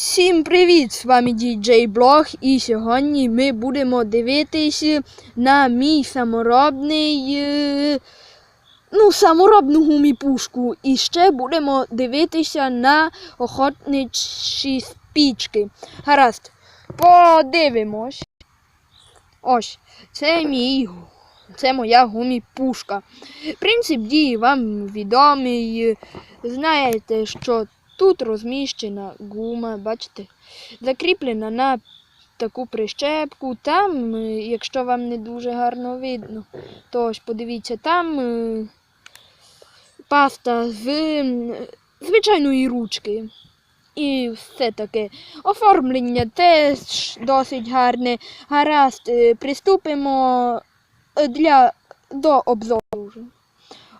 Всім привіт! З вами DJ Блог і сьогодні ми будемо дивитися на мій саморобний, е, ну, саморобну гуміпушку. І ще будемо дивитися на охотничі спічки. Гаразд, подивимось. Ось, це мій. Це моя гуміпушка. Принцип дії вам відомий. Знаєте, що Тут розміщена гума, бачите, закріплена на таку прищепку. Там, е, якщо вам не дуже гарно видно, то ось подивіться, там е, паста з звичайної ручки. І все таке. Оформлення теж досить гарне. Гаразд, е, приступимо для, до обзору.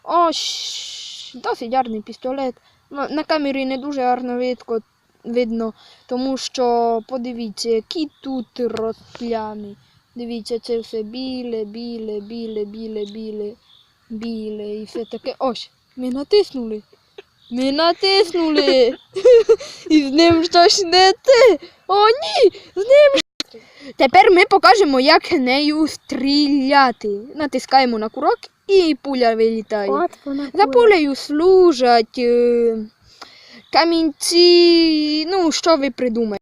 Ось досить гарний пістолет. Ну, На камері не дуже гарно видко, видно, тому що подивіться, які тут розплями. Дивіться, це все біле, біле, біле, біле, біле, біле і все таке. Ось, ми натиснули. Ми натиснули. І з ним щось не те. О, ні! З ним. Тепер ми покажемо, як нею стріляти. Натискаємо на курок і пуля вилітає. За пулею служать е, камінці. Ну, що ви придумаєте?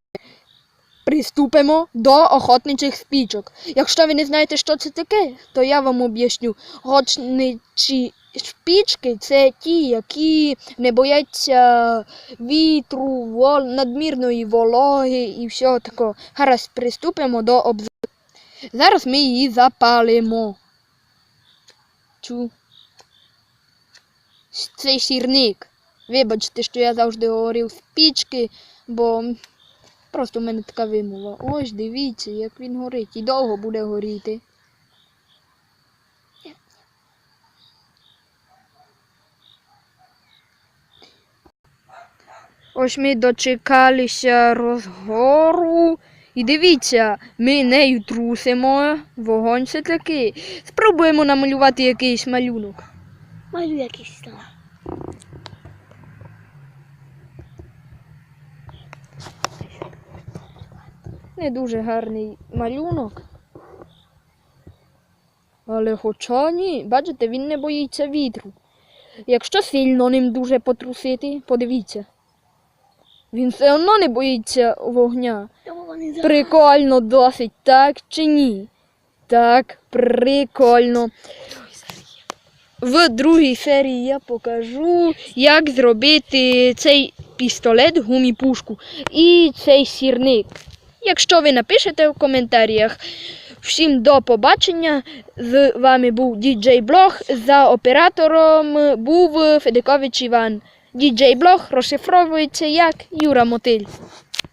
Приступимо до охотничих спічок. Якщо ви не знаєте, що це таке, то я вам об'ясню. Охотничі спічки це ті, які не бояться вітру, вол... надмірної вологи і всього такого. Гаразд, приступимо до обзору. Зараз ми її запалимо. Чу цей сірник. Вибачте, що я завжди говорив спічки, бо просто в мене така вимова. Ось дивіться, як він горить. І довго буде горіти. Ось ми дочекалися розгору. І дивіться, ми нею трусимо. Вогонь все таки. Спробуємо намалювати якийсь малюнок. Малю якийсь там. Не дуже гарний малюнок. Але хоча ні, бачите, він не боїться вітру. Якщо сильно ним дуже потрусити, подивіться. Він все одно не боїться вогня. Прикольно досить, так чи ні? Так, прикольно. В другій серії я покажу, як зробити цей пістолет, гуміпушку і цей сірник. Якщо ви напишете в коментарях. Всім до побачення. З вами був діджей Блог. За оператором був Федикович Іван. Діджей Блог розшифровується як Юра Мотиль.